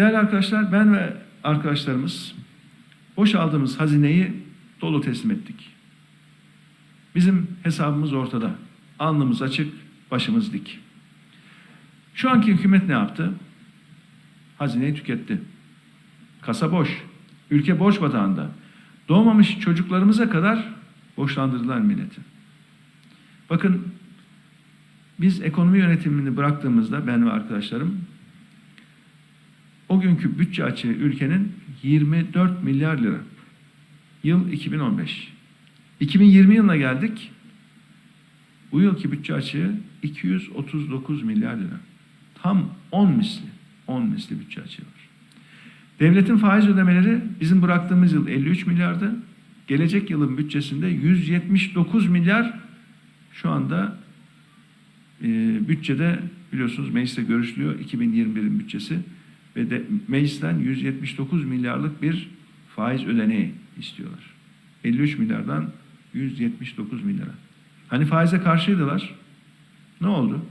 Değerli arkadaşlar ben ve arkadaşlarımız boşaldığımız hazineyi dolu teslim ettik. Bizim hesabımız ortada. Alnımız açık, başımız dik. Şu anki hükümet ne yaptı? Hazineyi tüketti. Kasa boş. Ülke borç batağında. Doğmamış çocuklarımıza kadar borçlandırdılar milleti. Bakın biz ekonomi yönetimini bıraktığımızda ben ve arkadaşlarım o günkü bütçe açığı ülkenin 24 milyar lira. Yıl 2015. 2020 yılına geldik. Bu yılki bütçe açığı 239 milyar lira. Tam 10 misli. 10 misli bütçe açığı var. Devletin faiz ödemeleri bizim bıraktığımız yıl 53 milyardı. Gelecek yılın bütçesinde 179 milyar şu anda e, bütçede biliyorsunuz mecliste görüşülüyor 2021'in bütçesi ve de meclisten 179 milyarlık bir faiz ödeneği istiyorlar. 53 milyardan 179 milyara. Hani faize karşıydılar. Ne oldu?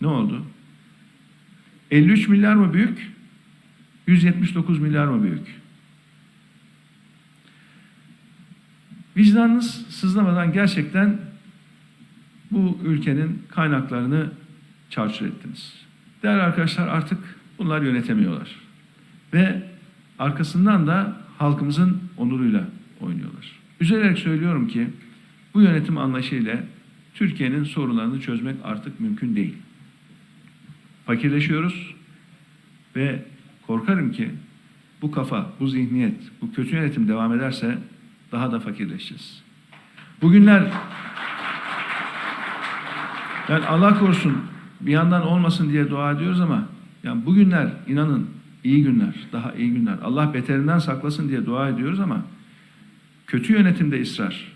Ne oldu? 53 milyar mı büyük? 179 milyar mı büyük? Vicdanınız sızlamadan gerçekten bu ülkenin kaynaklarını çarçur ettiniz. Değerli arkadaşlar artık bunlar yönetemiyorlar. Ve arkasından da halkımızın onuruyla oynuyorlar. Üzülerek söylüyorum ki bu yönetim anlayışıyla Türkiye'nin sorunlarını çözmek artık mümkün değil. Fakirleşiyoruz ve korkarım ki bu kafa, bu zihniyet, bu kötü yönetim devam ederse daha da fakirleşeceğiz. Bugünler yani Allah korusun bir yandan olmasın diye dua ediyoruz ama yani bugünler inanın iyi günler, daha iyi günler. Allah beterinden saklasın diye dua ediyoruz ama kötü yönetimde ısrar,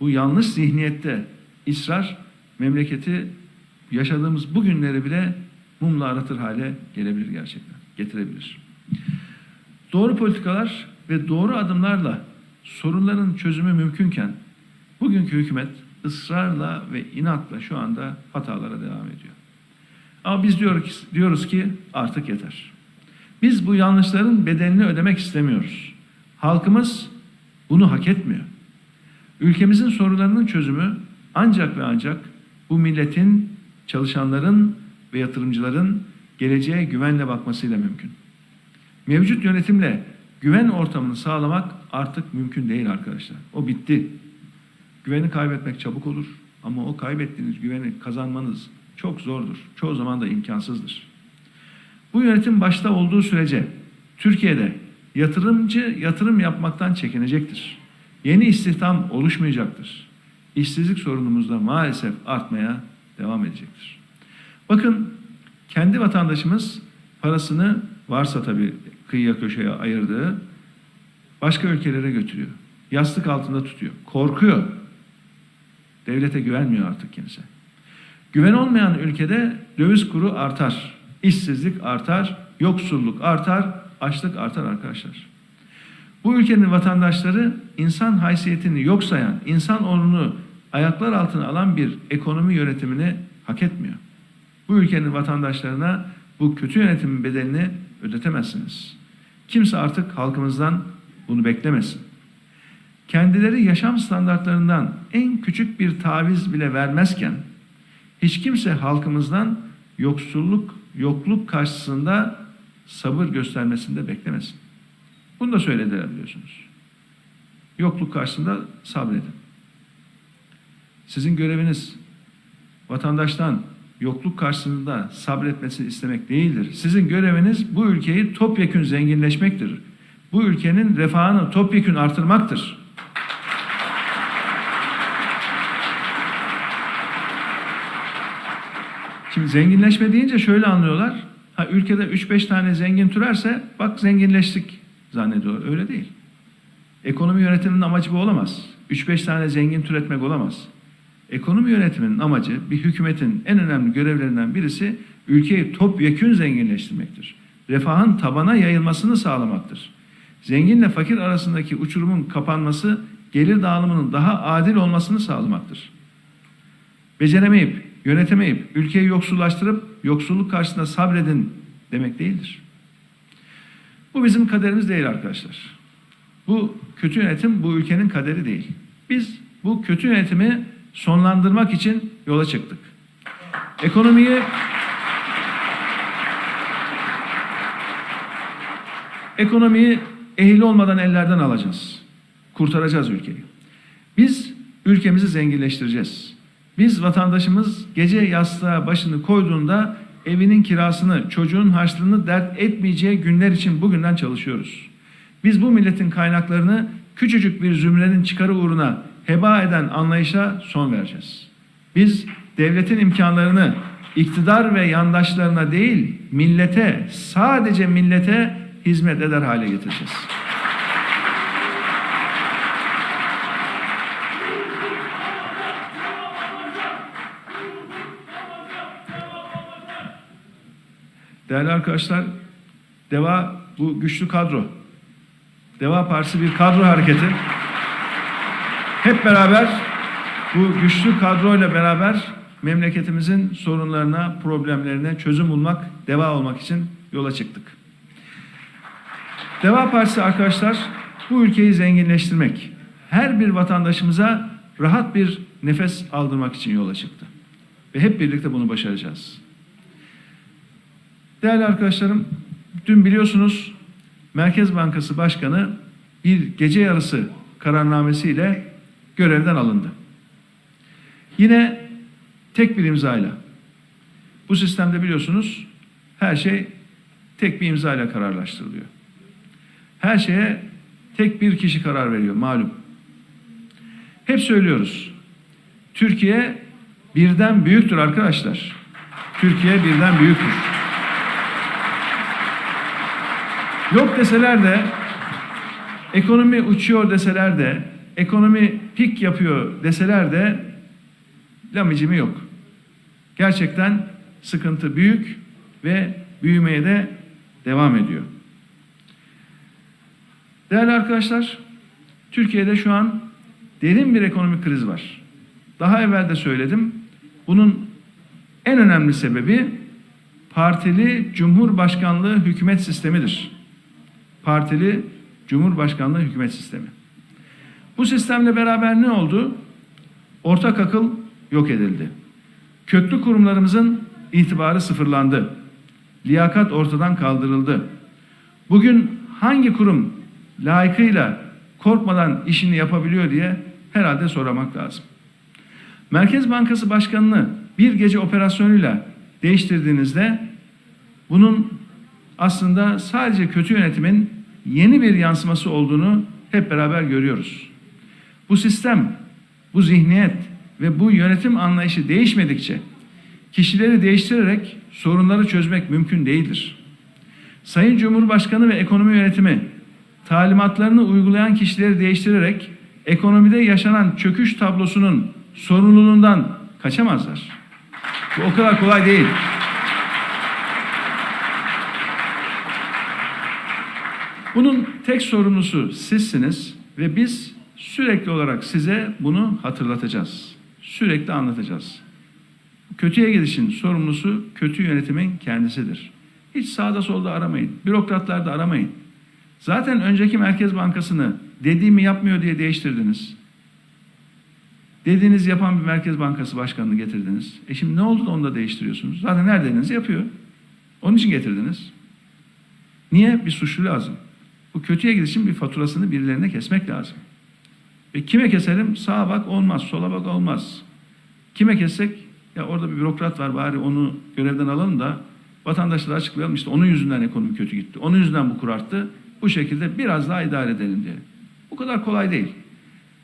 bu yanlış zihniyette ısrar memleketi yaşadığımız bu günleri bile mumla aratır hale gelebilir gerçekten, getirebilir. Doğru politikalar ve doğru adımlarla sorunların çözümü mümkünken bugünkü hükümet ısrarla ve inatla şu anda hatalara devam ediyor. Ama biz diyoruz ki, diyoruz ki artık yeter. Biz bu yanlışların bedelini ödemek istemiyoruz. Halkımız bunu hak etmiyor. Ülkemizin sorunlarının çözümü ancak ve ancak bu milletin, çalışanların ve yatırımcıların geleceğe güvenle bakmasıyla mümkün. Mevcut yönetimle güven ortamını sağlamak artık mümkün değil arkadaşlar. O bitti. Güveni kaybetmek çabuk olur ama o kaybettiğiniz güveni kazanmanız çok zordur. Çoğu zaman da imkansızdır. Bu yönetim başta olduğu sürece Türkiye'de yatırımcı yatırım yapmaktan çekinecektir. Yeni istihdam oluşmayacaktır. İşsizlik sorunumuz da maalesef artmaya devam edecektir. Bakın kendi vatandaşımız parasını varsa tabii kıyıya köşeye ayırdığı başka ülkelere götürüyor. Yastık altında tutuyor. Korkuyor. Devlete güvenmiyor artık kimse. Güven olmayan ülkede döviz kuru artar. işsizlik artar, yoksulluk artar, açlık artar arkadaşlar. Bu ülkenin vatandaşları insan haysiyetini yok sayan, insan onunu ayaklar altına alan bir ekonomi yönetimini hak etmiyor. Bu ülkenin vatandaşlarına bu kötü yönetimin bedelini ödetemezsiniz. Kimse artık halkımızdan bunu beklemesin. Kendileri yaşam standartlarından en küçük bir taviz bile vermezken hiç kimse halkımızdan yoksulluk, yokluk karşısında sabır göstermesini de beklemesin. Bunu da söylediler biliyorsunuz. Yokluk karşısında sabredin. Sizin göreviniz vatandaştan yokluk karşısında sabretmesini istemek değildir. Sizin göreviniz bu ülkeyi topyekün zenginleşmektir. Bu ülkenin refahını topyekün artırmaktır. Şimdi zenginleşme deyince şöyle anlıyorlar. Ha ülkede 3-5 tane zengin türerse bak zenginleştik zannediyor. Öyle değil. Ekonomi yönetiminin amacı bu olamaz. 3-5 tane zengin türetmek olamaz. Ekonomi yönetiminin amacı bir hükümetin en önemli görevlerinden birisi ülkeyi topyekün zenginleştirmektir. Refahın tabana yayılmasını sağlamaktır. Zenginle fakir arasındaki uçurumun kapanması, gelir dağılımının daha adil olmasını sağlamaktır. Beceremeyip, yönetemeyip, ülkeyi yoksullaştırıp yoksulluk karşısında sabredin demek değildir. Bu bizim kaderimiz değil arkadaşlar. Bu kötü yönetim bu ülkenin kaderi değil. Biz bu kötü yönetimi sonlandırmak için yola çıktık. Ekonomiyi ekonomiyi ehli olmadan ellerden alacağız. Kurtaracağız ülkeyi. Biz ülkemizi zenginleştireceğiz. Biz vatandaşımız gece yastığa başını koyduğunda evinin kirasını, çocuğun harçlığını dert etmeyeceği günler için bugünden çalışıyoruz. Biz bu milletin kaynaklarını küçücük bir zümrenin çıkarı uğruna heba eden anlayışa son vereceğiz. Biz devletin imkanlarını iktidar ve yandaşlarına değil, millete, sadece millete hizmet eder hale getireceğiz. Değerli arkadaşlar, DEVA bu güçlü kadro. DEVA Partisi bir kadro hareketi. Hep beraber bu güçlü kadroyla beraber memleketimizin sorunlarına, problemlerine çözüm bulmak, DEVA olmak için yola çıktık. DEVA Partisi arkadaşlar bu ülkeyi zenginleştirmek, her bir vatandaşımıza rahat bir nefes aldırmak için yola çıktı. Ve hep birlikte bunu başaracağız. Değerli arkadaşlarım, dün biliyorsunuz Merkez Bankası Başkanı bir gece yarısı kararnamesiyle görevden alındı. Yine tek bir imzayla. Bu sistemde biliyorsunuz her şey tek bir imzayla kararlaştırılıyor. Her şeye tek bir kişi karar veriyor malum. Hep söylüyoruz. Türkiye birden büyüktür arkadaşlar. Türkiye birden büyüktür. Yok deseler de, ekonomi uçuyor deseler de, ekonomi pik yapıyor deseler de lamicimi yok. Gerçekten sıkıntı büyük ve büyümeye de devam ediyor. Değerli arkadaşlar, Türkiye'de şu an derin bir ekonomik kriz var. Daha evvel de söyledim. Bunun en önemli sebebi partili cumhurbaşkanlığı hükümet sistemidir partili Cumhurbaşkanlığı hükümet sistemi. Bu sistemle beraber ne oldu? Ortak akıl yok edildi. Köklü kurumlarımızın itibarı sıfırlandı. Liyakat ortadan kaldırıldı. Bugün hangi kurum layıkıyla korkmadan işini yapabiliyor diye herhalde soramak lazım. Merkez Bankası Başkanı'nı bir gece operasyonuyla değiştirdiğinizde bunun aslında sadece kötü yönetimin yeni bir yansıması olduğunu hep beraber görüyoruz. Bu sistem, bu zihniyet ve bu yönetim anlayışı değişmedikçe kişileri değiştirerek sorunları çözmek mümkün değildir. Sayın Cumhurbaşkanı ve ekonomi yönetimi talimatlarını uygulayan kişileri değiştirerek ekonomide yaşanan çöküş tablosunun sorumluluğundan kaçamazlar. Bu o kadar kolay değil. Bunun tek sorumlusu sizsiniz ve biz sürekli olarak size bunu hatırlatacağız. Sürekli anlatacağız. Kötüye gidişin sorumlusu kötü yönetimin kendisidir. Hiç sağda solda aramayın. Bürokratlar da aramayın. Zaten önceki Merkez Bankası'nı dediğimi yapmıyor diye değiştirdiniz. Dediğiniz yapan bir Merkez Bankası başkanını getirdiniz. E şimdi ne oldu da onu da değiştiriyorsunuz? Zaten her dediğinizi yapıyor. Onun için getirdiniz. Niye? Bir suçlu lazım. Bu kötüye gidişin bir faturasını birilerine kesmek lazım. Ve kime keselim? Sağa bak olmaz, sola bak olmaz. Kime kessek? Ya orada bir bürokrat var bari onu görevden alalım da vatandaşlara açıklayalım işte onun yüzünden ekonomi kötü gitti. Onun yüzünden bu kur arttı. Bu şekilde biraz daha idare edelim diye. Bu kadar kolay değil.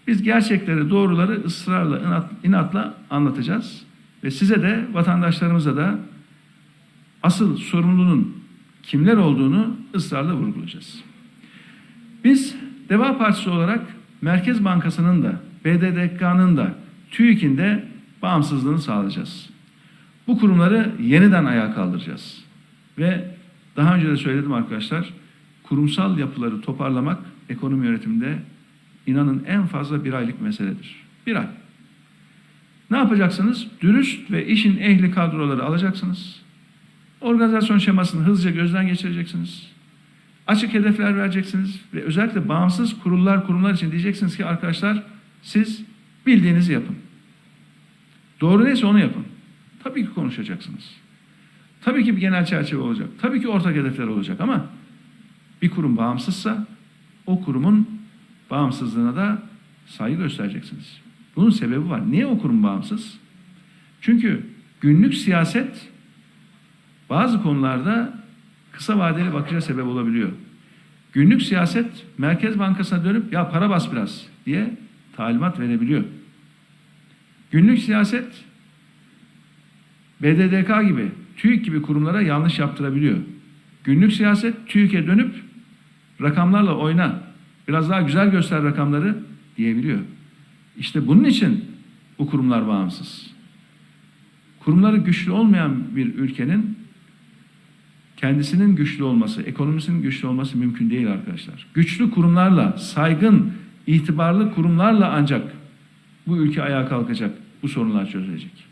Biz gerçekleri, doğruları ısrarla, inat, inatla anlatacağız. Ve size de, vatandaşlarımıza da asıl sorumlunun kimler olduğunu ısrarla vurgulayacağız. Biz Deva Partisi olarak Merkez Bankası'nın da BDDK'nın da TÜİK'in de bağımsızlığını sağlayacağız. Bu kurumları yeniden ayağa kaldıracağız. Ve daha önce de söyledim arkadaşlar, kurumsal yapıları toparlamak ekonomi yönetiminde inanın en fazla bir aylık meseledir. Bir ay. Ne yapacaksınız? Dürüst ve işin ehli kadroları alacaksınız. Organizasyon şemasını hızlıca gözden geçireceksiniz. Açık hedefler vereceksiniz ve özellikle bağımsız kurullar, kurumlar için diyeceksiniz ki arkadaşlar siz bildiğinizi yapın. Doğru neyse onu yapın. Tabii ki konuşacaksınız. Tabii ki bir genel çerçeve olacak. Tabii ki ortak hedefler olacak ama bir kurum bağımsızsa o kurumun bağımsızlığına da saygı göstereceksiniz. Bunun sebebi var. Niye o kurum bağımsız? Çünkü günlük siyaset bazı konularda kısa vadeli bakışa sebep olabiliyor. Günlük siyaset Merkez Bankası'na dönüp ya para bas biraz diye talimat verebiliyor. Günlük siyaset BDDK gibi, TÜİK gibi kurumlara yanlış yaptırabiliyor. Günlük siyaset TÜİK'e dönüp rakamlarla oyna, biraz daha güzel göster rakamları diyebiliyor. İşte bunun için bu kurumlar bağımsız. Kurumları güçlü olmayan bir ülkenin kendisinin güçlü olması, ekonomisinin güçlü olması mümkün değil arkadaşlar. Güçlü kurumlarla, saygın, itibarlı kurumlarla ancak bu ülke ayağa kalkacak, bu sorunlar çözülecek.